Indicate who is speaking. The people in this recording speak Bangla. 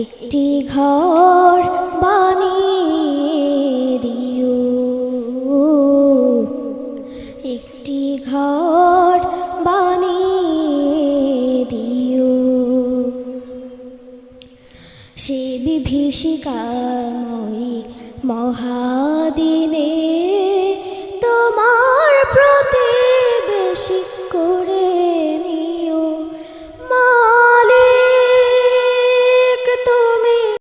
Speaker 1: একটি ঘর বানিয়ে দিও। একটি ঘর বানিয়ে দিও। সে বিভীষিকাময়ী মহাদিনে